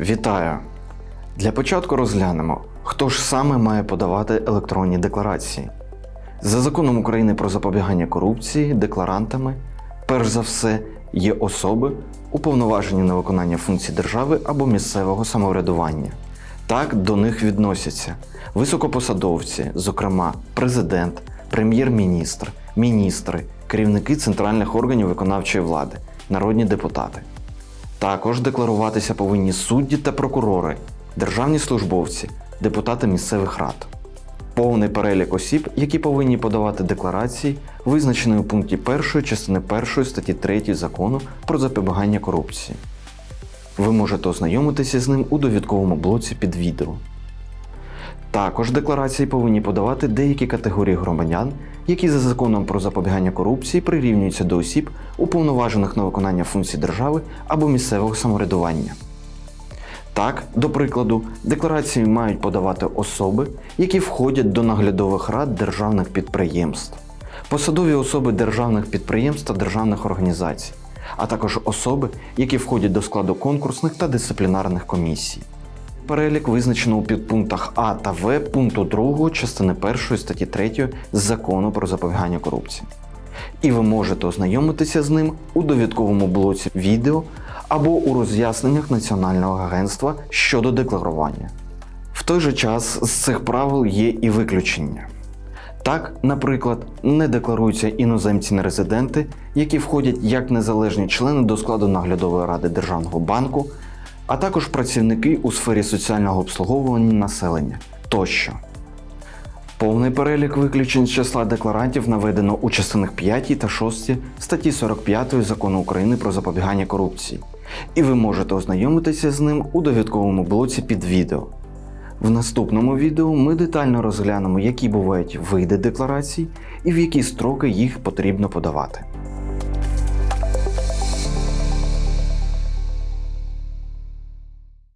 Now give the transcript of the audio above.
Вітаю! Для початку розглянемо, хто ж саме має подавати електронні декларації. За законом України про запобігання корупції, декларантами, перш за все, є особи, уповноважені на виконання функцій держави або місцевого самоврядування. Так до них відносяться високопосадовці, зокрема президент, прем'єр-міністр, міністри, керівники центральних органів виконавчої влади, народні депутати. Також декларуватися повинні судді та прокурори, державні службовці, депутати місцевих рад. Повний перелік осіб, які повинні подавати декларації, визначений у пункті 1 частини 1 статті 3 закону про запобігання корупції. Ви можете ознайомитися з ним у довідковому блоці під відео. Також декларації повинні подавати деякі категорії громадян, які за законом про запобігання корупції прирівнюються до осіб, уповноважених на виконання функцій держави або місцевого самоврядування. Так, до прикладу, декларації мають подавати особи, які входять до наглядових рад державних підприємств, посадові особи державних підприємств та державних організацій, а також особи, які входять до складу конкурсних та дисциплінарних комісій. Перелік визначено у підпунктах А та В пункту 2 частини 1 статті 3 Закону про запобігання корупції. І ви можете ознайомитися з ним у довідковому блоці відео або у роз'ясненнях Національного агентства щодо декларування. В той же час з цих правил є і виключення. Так, наприклад, не декларуються іноземці-нерезиденти, які входять як незалежні члени до складу наглядової ради Державного банку, а також працівники у сфері соціального обслуговування населення тощо. Повний перелік виключень з числа декларантів наведено у частинах 5 та 6 статті 45 Закону України про запобігання корупції, і ви можете ознайомитися з ним у довідковому блоці під відео. В наступному відео ми детально розглянемо, які бувають види декларацій і в які строки їх потрібно подавати.